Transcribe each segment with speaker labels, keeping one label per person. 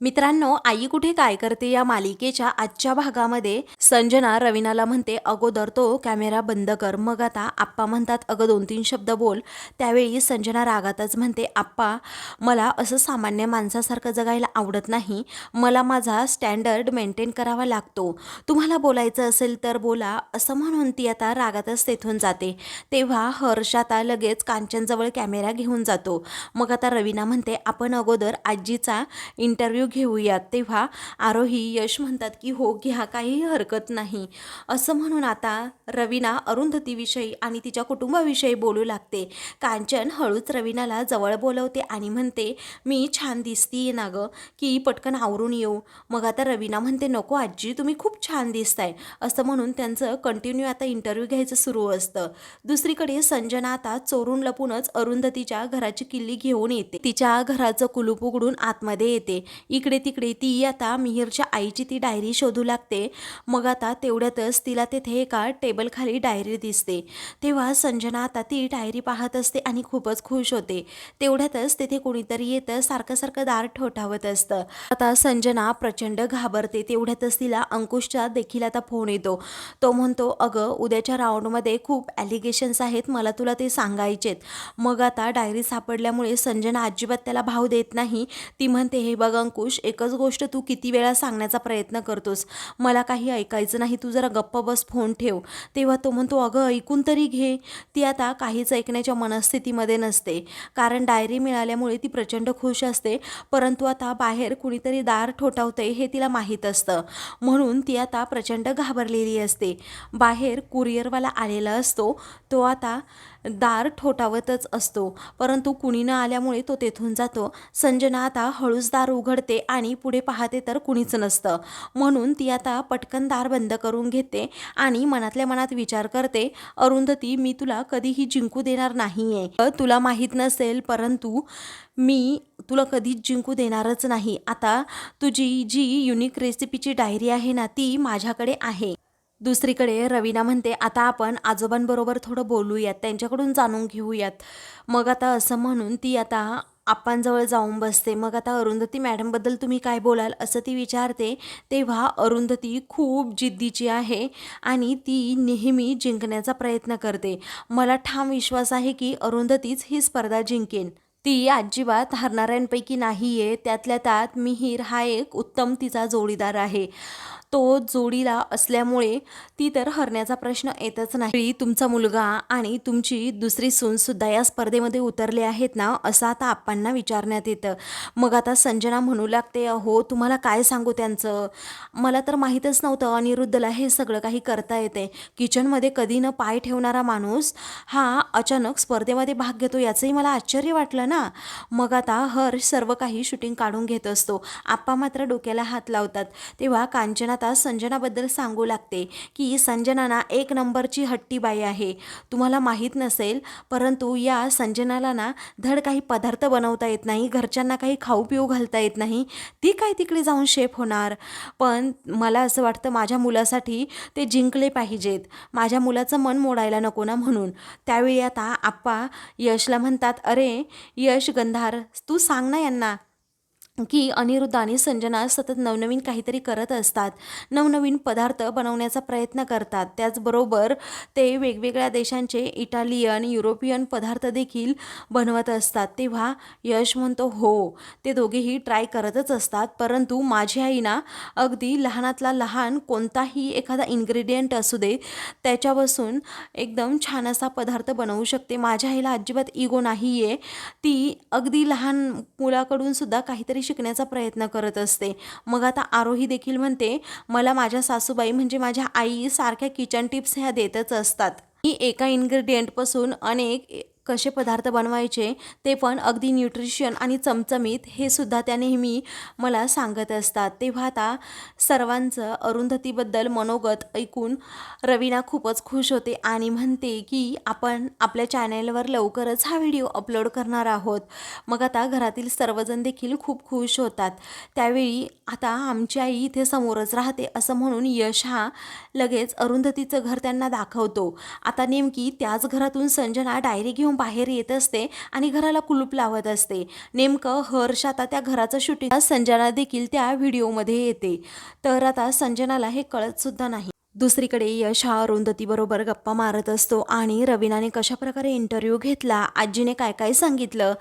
Speaker 1: मित्रांनो आई कुठे काय करते या मालिकेच्या आजच्या भागामध्ये? संजना रवीनाला म्हणते अगोदर तो कॅमेरा बंद कर. मग आता आप्पा म्हणतात अगं दोन तीन शब्द बोल. त्यावेळी संजना रागातच म्हणते आप्पा मला असं सामान्य माणसासारखं जगायला आवडत नाही. मला माझा स्टँडर्ड मेंटेन करावा लागतो. तुम्हाला बोलायचं असेल तर बोला. असं म्हणून ती आता रागातच तेथून जाते. तेव्हा हर्ष आता लगेच कांचनजवळ कॅमेरा घेऊन जातो. मग आता रवीना म्हणते आपण अगोदर आजीचा इंटरव्ह्यू घेऊयात. तेव्हा आरोही यश म्हणतात की हो घ्या काही हरकत नाही. असं म्हणून आता रवीना अरुंधतीविषयी आणि तिच्या कुटुंबाविषयी बोलू लागते. कांचन हळूच रवीनाला जवळ बोलवते आणि म्हणते मी छान दिसतीये ना गं की पटकन आवरून येऊ. मग आता रवीना म्हणते नको आजी तुम्ही खूप छान दिसताय. असं म्हणून त्यांचं कंटिन्यू आता इंटरव्ह्यू घ्यायचं सुरू असतं. दुसरीकडे संजना आता चोरून लपूनच अरुंधतीच्या घराची किल्ली घेऊन येते. तिच्या घराचं कुलूप उघडून आतमध्ये येते. इकडे तिकडे ती आता मिहीरच्या आईची ती डायरी शोधू लागते. मग आता तेवढ्यातच तिला तेथे एका टेबलखाली डायरी दिसते. तेव्हा संजना आता ती डायरी पाहत असते आणि खूपच खुश होते. तेवढ्यातच तेथे कोणीतरी येतं सारखं सारखं दार ठोठावत असतं. आता संजना प्रचंड घाबरते. तेवढ्यातच तिला अंकुशचा देखील आता फोन येतो. तो म्हणतो अगं उद्याच्या राऊंडमध्ये खूप ॲलिगेशन्स आहेत मला तुला ते सांगायचेत. मग आता डायरी सापडल्यामुळे संजना अजिबात त्याला भाव देत नाही. ती म्हणते हे बघ अंकुश एकच गोष्ट तू किती वेळा सांगण्याचा प्रयत्न करतोस. मला काही ऐकायचं नाही तू जरा गप्प बस फोन ठेव. तेव्हा तो म्हणतो अगं ऐकून तरी घे. ती आता काहीच ऐकण्याच्या मनस्थितीमध्ये नसते. कारण डायरी मिळाल्यामुळे ती प्रचंड खुश असते. परंतु आता बाहेर कुणीतरी दार ठोठावते हे तिला माहीत असतं. म्हणून ती आता प्रचंड घाबरलेली असते. बाहेर कुरिअरवाला आलेला असतो. तो आता दार ठोठावतच असतो. परंतु कुणी न आल्यामुळे तो तेथून जातो. संजना आता हळूच दार उघडते आणि पुढे पाहते तर कुणीच नसतं. म्हणून ती आता पटकन दार बंद करून घेते आणि मनातल्या मनात विचार करते अरुंधती मी तुला कधीही जिंकू देणार नाही आहे तुला माहीत नसेल परंतु मी तुला कधीच जिंकू देणारच नाही. आता तुझी जी युनिक रेसिपीची डायरी आहे ना ती माझ्याकडे आहे. दुसरीकडे रवीना म्हणते आता आपण आजोबांबरोबर थोडं बोलूयात त्यांच्याकडून जाणून घेऊयात. मग आता असं म्हणून ती आता आप्पांजवळ जाऊन बसते. मग आता अरुंधती मॅडमबद्दल तुम्ही काय बोलाल असं ती विचारते. तेव्हा अरुंधती खूप जिद्दीची आहे आणि ती नेहमी जिंकण्याचा प्रयत्न करते. मला ठाम विश्वास आहे की अरुंधतीच ही स्पर्धा जिंकेन. ती अजिबात हरणाऱ्यांपैकी नाही आहे त्यातल्या त्यात मिहीर हा एक उत्तम तिचा जोडीदार आहे. तो जोडीला असल्यामुळे ती तर हरण्याचा प्रश्न येतच नाही. तुमचा मुलगा आणि तुमची दुसरी सूनसुद्धा या स्पर्धेमध्ये उतरले आहेत ना असं आता आप्पांना विचारण्यात येतं. मग आता संजना म्हणू लागते अहो तुम्हाला काय सांगू त्यांचं? मला तर माहीतच नव्हतं अनिरुद्धला हे सगळं काही करता येते. किचनमध्ये कधी न पाय ठेवणारा माणूस हा अचानक स्पर्धेमध्ये भाग घेतो याचंही मला आश्चर्य वाटलं ना. मग आता हर्ष सर्व काही शूटिंग काढून घेत असतो. आप्पा मात्र डोक्याला हात लावतात. तेव्हा कांचन आता संजनाबद्दल सांगू लागते की संजना ना एक नंबरची हट्टी बाई आहे. तुम्हाला माहीत नसेल परंतु या संजनाला ना धड काही पदार्थ बनवता येत नाही घरच्यांना काही खाऊ पिऊ घालता येत नाही. ती काय तिकडे जाऊन शेफ होणार? पण मला असं वाटतं माझ्या मुलासाठी ते जिंकले पाहिजेत. माझ्या मुलाचं मन मोडायला नको ना म्हणून. त्यावेळी आता आप्पा यशला म्हणतात अरे यश गंधार. तू सांग ना यांना. की अनिरुद्ध आणि संजना सतत नवनवीन काहीतरी करत असतात. नवनवीन पदार्थ बनवण्याचा प्रयत्न करतात. त्याचबरोबर ते वेगवेगळ्या देशांचे इटालियन युरोपियन पदार्थ देखील बनवत असतात. तेव्हा यश म्हणतो हो ते दोघेही ट्राय करतच असतात. परंतु माझी आईना अगदी लहानातला लहान कोणताही एखादा इन्ग्रेडियंट असू दे त्याच्यापासून एकदम छान असा पदार्थ बनवू शकते. माझ्या आईला अजिबात इगो नाही आहे ती अगदी लहान मुलाकडून सुद्धा काहीतरी शिकण्याचा प्रयत्न करत असते. मग आता आरोही देखील म्हणते मला माझ्या सासूबाई म्हणजे माझ्या आई सारख्या किचन टिप्स ह्या देतच असतात. मी एका इन्ग्रेडियंटपासून अनेक कसे पदार्थ बनवायचे ते पण अगदी न्यूट्रिशन आणि चमचमीत हे सुद्धा त्या नेहमी मला सांगत असतात. तेव्हा आता सर्वांचं अरुंधतीबद्दल मनोगत ऐकून रवीना खूपच खुश होते आणि म्हणते की आपण आपल्या चॅनेलवर लवकरच हा व्हिडिओ अपलोड करणार आहोत. मग आता घरातील सर्वजण देखील खूप खुश होतात. त्यावेळी आता आमची आई इथे समोरच राहते असं म्हणून यश हा लगेच अरुंधतीचं घर त्यांना दाखवतो. आता नेमकी त्याच घरातून संजना डायरी घेऊन बाहेर येत असते आणि घराला कुलूप लावत असते. नेमकं हर्ष आता त्या घराचं शूटिंग संजना देखील त्या व्हिडिओमध्ये येते. तर आता संजनाला हे कळत सुद्धा नाही. दुसरीकडे यश हा अरुंधतीबरोबर गप्पा मारत असतो आणि रवीनाने कशाप्रकारे इंटरव्ह्यू घेतला आजीने काय काय सांगितलं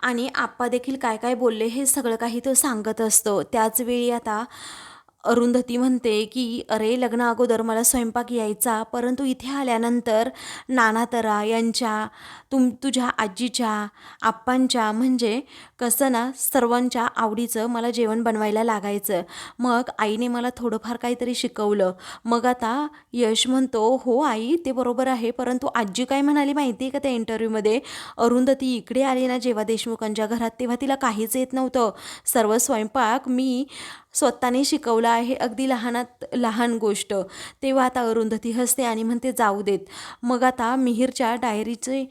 Speaker 1: आणि आप्पा देखील काय काय बोलले हे सगळं काही तो सांगत असतो. त्याचवेळी आता अरुंधती म्हणते की अरे लग्न अगोदर मला स्वयंपाक यायचा परंतु इथे आल्यानंतर नानातरा यांच्या तुम तुझ्या आजीच्या आप्पांच्या म्हणजे कसं ना सर्वांच्या आवडीचं मला जेवण बनवायला लागायचं. मग आईने मला थोडंफार काहीतरी शिकवलं. मग आता यश म्हणतो हो आई ते बरोबर आहे परंतु आजी काय म्हणाली माहिती आहे का त्या इंटरव्ह्यूमध्ये अरुंधती इकडे आली ना जेव्हा देशमुखांच्या घरात तेव्हा तिला काहीच येत नव्हतं. सर्व स्वयंपाक मी स्वतःने शिकवलं आहे. अगदी लहानात लहान गोष्ट. तेव्हा आता अरुंधती हसते आणि म्हणते जाऊ देत. मग आता मिहीरच्या डायरीचे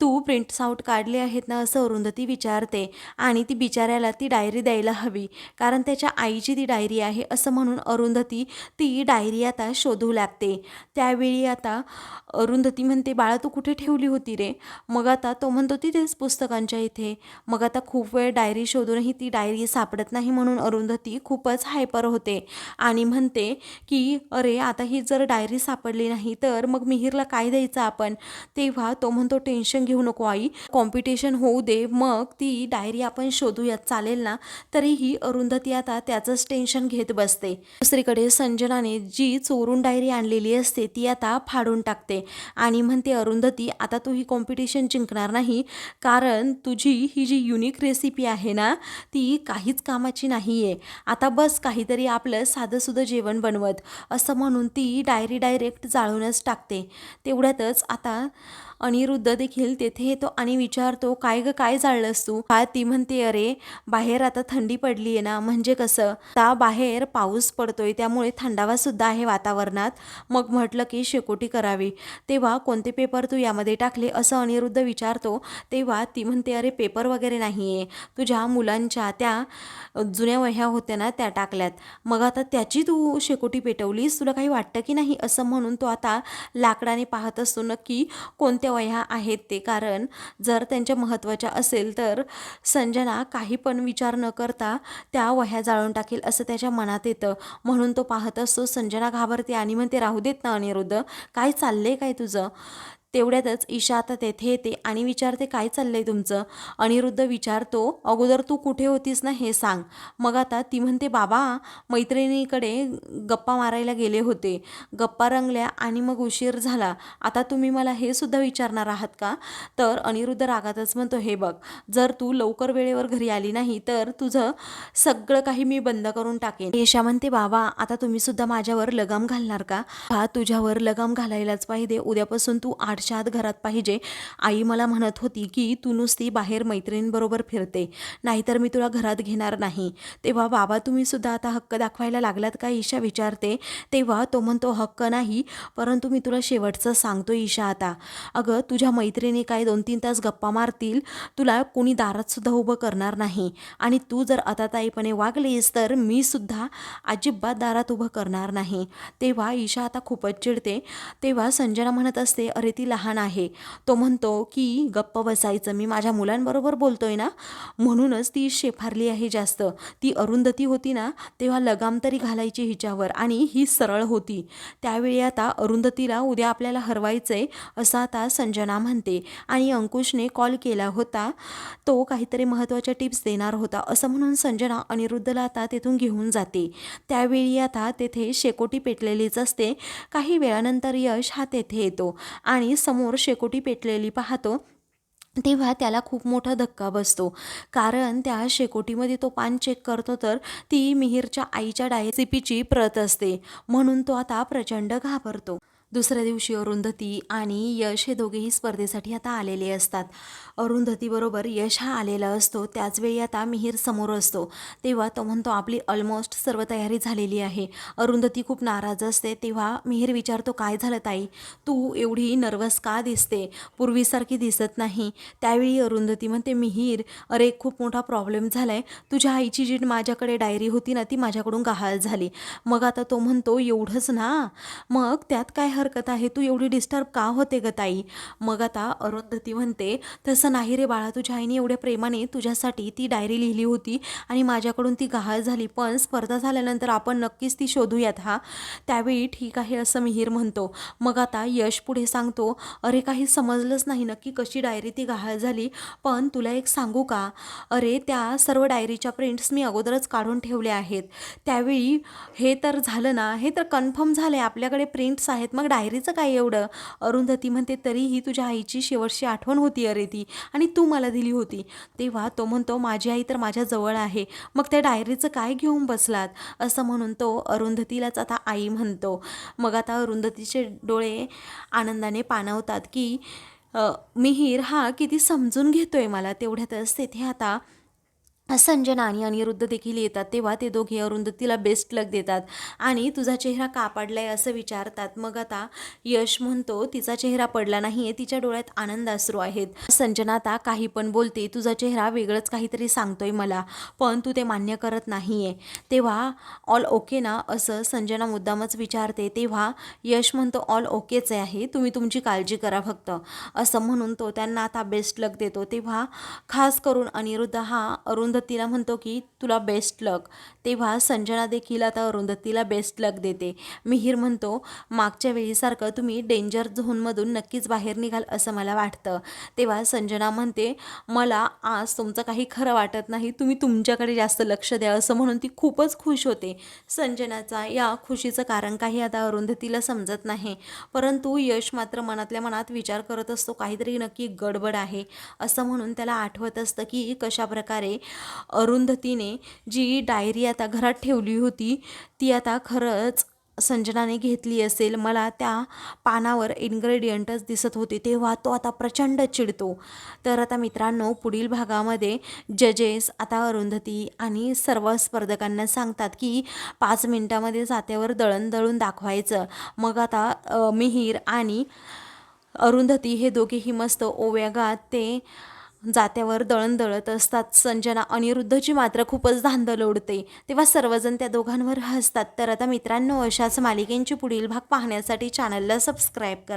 Speaker 1: तू प्रिंट्स आऊट काढले आहेत ना असं अरुंधती विचारते आणि ती बिचाऱ्याला ती डायरी द्यायला हवी. कारण त्याच्या आईची ती डायरी आहे असं म्हणून अरुंधती ती डायरी आता शोधू लागते. त्यावेळी आता अरुंधती म्हणते बाळा तू कुठे ठेवली होती रे? मग आता तो म्हणतो तिथेच पुस्तकांच्या इथे. मग आता खूप वेळ डायरी शोधूनही ती डायरी सापडत नाही म्हणून अरुंधती खूपच हायपर होते आणि म्हणते की अरे आता ही जर डायरी सापडली नाही तर मग मिहीरला काय द्यायचं आपण? तेव्हा तो म्हणतो टेन्शन घेऊ नको आई. कॉम्पिटिशन होऊ दे. मग ती डायरी आपण शोधूयात. चालेल ना? तरीही अरुंधती आता त्याचंच टेन्शन घेत बसते. दुसरीकडे संजनाने जी चोरून डायरी आणलेली असते ती आता फाडून टाकते. आणि म्हणते अरुंधती आता तू ही कॉम्पिटिशन जिंकणार नाही. कारण तुझी ही जी युनिक रेसिपी आहे ना ती काहीच कामाची नाही आहे आता बस काहीतरी आपलं साधंसुधं जेवण बनवत. असं म्हणून ती डायरी डायरेक्ट जाळूनच टाकते. तेवढ्यातच आता अनिरुद्ध देखील तेथे येतो आणि विचारतो काय ग काय जाळलंस तू? का ती म्हणते अरे बाहेर आता थंडी पडली आहे ना म्हणजे कसं? आता बाहेर पाऊस पडतोय त्यामुळे थंडावा सुद्धा आहे वातावरणात. मग म्हटलं की शेकोटी करावी. तेव्हा कोणते पेपर तू यामध्ये टाकले? असं अनिरुद्ध विचारतो. तेव्हा ती म्हणते अरे पेपर वगैरे नाही आहे तुझ्या मुलांच्या त्या जुन्या वह्या होत्या ना त्या टाकल्यात. मग आता त्याची तू शेकोटी पेटवलीस? तुला काही वाटतं की नाही? असं म्हणून तो आता लाकडाने पाहत असतो नक्की कोणत्या वह्या आहेत ते. कारण जर त्यांच्या महत्त्वाच्या असेल तर संजना काही पण विचार न करता त्या वह्या जाळून टाकेल असं त्याच्या मनात येतं. म्हणून तो पाहत असतो संजना घाबरते आणि म्हणते राहू देत ना अनिरुद्ध. काय चाललंय काय तुझं? तेवढ्यातच ईशा आता तेथे येते आणि विचारते काय चाललंय तुमचं? अनिरुद्ध विचारतो अगोदर तू कुठे होतीस ना हे सांग. मग आता ती म्हणते बाबा मैत्रिणीकडे गप्पा मारायला गेले होते. गप्पा रंगल्या आणि मग उशीर झाला. आता तुम्ही मला हे सुद्धा विचारणार आहात का? तर अनिरुद्ध रागातच म्हणतो हे बघ जर तू लवकर वेळेवर घरी आली नाही तर तुझं सगळं काही मी बंद करून टाकेन. ईशा म्हणते बाबा आता तुम्ही सुद्धा माझ्यावर लगाम घालणार का? हा तुझ्यावर लगाम घालायलाच पाहिजे. उद्यापासून तू आठच्या आत घरात पाहिजे. आई मला म्हणत होती की तू नुसती बाहेर मैत्रिणींबरोबर फिरते. नाहीतर मी तुला घरात घेणार नाही. तेव्हा बाबा तुम्ही सुद्धा आता हक्क दाखवायला लागलात का ईशा विचारते. तेव्हा तो म्हणतो हक्क नाही परंतु मी तुला शेवटचं सांगतो ईशा आता. अगं तुझ्या मैत्रिणी काय दोन तीन तास गप्पा मारतील? तुला कोणी दारात सुद्धा उभं करणार नाही. आणि तू जर आताताईपणे वागलीस तर मी सुद्धा अजिबात दारात उभं करणार नाही. तेव्हा ईशा आता खूपच चिडते. तेव्हा संजना म्हणत असते अरे ती लहान आहे. तो म्हणतो की गप्प बसायचं. मी माझ्या मुलांबरोबर बोलतोय ना. म्हणूनच ती शेफारली आहे जास्त. ती अरुंधती होती ना तेव्हा लगाम तरी घालायची हिच्यावर आणि ही सरळ होती. त्यावेळी आता अरुंधतीला उद्या आपल्याला हरवायचं आहे असं आता संजना म्हणते आणि अंकुशने कॉल केला होता. तो काहीतरी महत्त्वाच्या टिप्स देणार होता असं म्हणून संजना अनिरुद्धला आता तेथून घेऊन जाते. त्यावेळी आता तेथे शेकोटी पेटलेलीच असते. काही वेळानंतर यश हा तेथे येतो आणि समोर शेकोटी पेटलेली पाहतो तेव्हा त्याला खूप मोठा धक्का बसतो. कारण त्या शेकोटीमध्ये तो पान चेक करतो तर ती मिहीरच्या आईच्या डायसिपीची प्रत असते. म्हणून तो आता प्रचंड घाबरतो. दुसऱ्या दिवशी अरुंधती आणि यश हे दोघेही स्पर्धेसाठी आता आलेले असतात. अरुंधतीबरोबर यश हा आलेला असतो. त्याचवेळी आता मिहीर समोर असतो. तेव्हा तो म्हणतो आपली ऑलमोस्ट सर्व तयारी झालेली आहे. अरुंधती खूप नाराज असते. तेव्हा मिहीर विचारतो काय झालं ताई? तू एवढी नर्वस का दिसते? पूर्वीसारखी दिसत नाही. त्यावेळी अरुंधती म्हणते मिहीर अरे खूप मोठा प्रॉब्लेम झाला आहे तुझ्या आईची जी माझ्याकडे डायरी होती ना ती माझ्याकडून गहाळ झाली. मग आता तो म्हणतो एवढंच ना? मग त्यात काय हरकत आहे. तू एवढी डिस्टर्ब का होते ग ताई? मग आता अरुंधती म्हणते तसं नाही रे बाळा तुझ्या आईने एवढ्या प्रेमाने तुझ्यासाठी ती डायरी लिहिली होती आणि माझ्याकडून ती गहाळ झाली. पण स्पर्धा झाल्यानंतर आपण नक्कीच ती शोधूयात हा. त्यावेळी ठीक आहे असं मिहीर म्हणतो. मग आता यश पुढे सांगतो अरे काही समजलंच नाही नक्की कशी डायरी ती गहाळ झाली. पण तुला एक सांगू का? अरे त्या सर्व डायरीच्या प्रिंट्स मी अगोदरच काढून ठेवल्या आहेत. त्यावेळी हे तर झालं ना हे तर कन्फर्म झालं आहे आपल्याकडे प्रिंट्स आहेत. मग डायरीचं काय एवढं? अरुंधती म्हणते तरीही तुझ्या आईची शेवटची आठवण होती अरे ती आणि तू मला दिली होती. तेव्हा तो म्हणतो माझी आई तर माझ्याजवळ आहे. मग त्या डायरीचं काय घेऊन बसलात? असं म्हणून तो अरुंधतीलाच आता आई म्हणतो. मग आता अरुंधतीचे डोळे आनंदाने पाणवतात की मिहीर हा किती समजून घेतोय मला तेवढ्यातच. तेथे आता संजना आणि अनिरुद्ध देखील येतात. तेव्हा ते दोघे अरुंधतीला बेस्ट लक देतात. आणि तुझा चेहरा का पडलाय असं विचारतात. मग आता यश म्हणतो तिचा चेहरा पडला नाही आहे तिच्या डोळ्यात आनंद असरू आहेत. संजना आता काही पण बोलते तुझा चेहरा वेगळंच काहीतरी सांगतोय मला पण तू ते मान्य करत नाही आहे तेव्हा ऑल ओके ना? असं संजना मुद्दामच विचारते. तेव्हा यश म्हणतो ऑल ओकेच आहे तुम्ही तुमची काळजी करा फक्त. असं म्हणून तो त्यांना आता बेस्ट लक देतो. तेव्हा खास करून अनिरुद्ध हा अरुंधतीला म्हणतो की तुला बेस्ट लक तेव्हा संजना देखील आता अरुंधतीला बेस्ट लक देते. मिहीर म्हणतो मागच्या वेळीसारखं तुम्ही डेंजर झोनमधून नक्कीच बाहेर निघाल असं मला वाटतं. तेव्हा संजना म्हणते मला आज तुमचं काही खरं वाटत नाही. तुम्ही तुमच्याकडे जास्त लक्ष द्या असं म्हणून ती खूपच खुश होते. संजनाचा या खुशीचं कारण काही आता अरुंधतीला समजत नाही. परंतु यश मात्र मनातल्या मनात विचार करत असतो काहीतरी नक्की गडबड आहे. असं म्हणून त्याला आठवत असतं की कशाप्रकारे अरुंधतीने जी डायरी आता घरात ठेवली होती ती आता खरंच संजनाने घेतली असेल. मला त्या पानावर इन्ग्रेडियंटच दिसत होते तेव्हा तो आता प्रचंड चिडतो. तर आता मित्रांनो पुढील भागामध्ये जजेस आता अरुंधती आणि सर्व स्पर्धकांना सांगतात की पाच मिनटामध्ये जात्यावर दळण दळून दाखवायचं. मग आता मिहीर आणि अरुंधती हे दोघेही मस्त ओव्यागात ते जात्यावर दळण दळत असतात. संजना अनिरुद्धची मात्र खूपच धांदल उडते तेव्हा सर्वजण त्या दोघांवर हसतात. तर आता मित्रांनो अशाच मालिकेंची पुढील भाग पाहण्यासाठी चॅनलला सबस्क्राईब करा.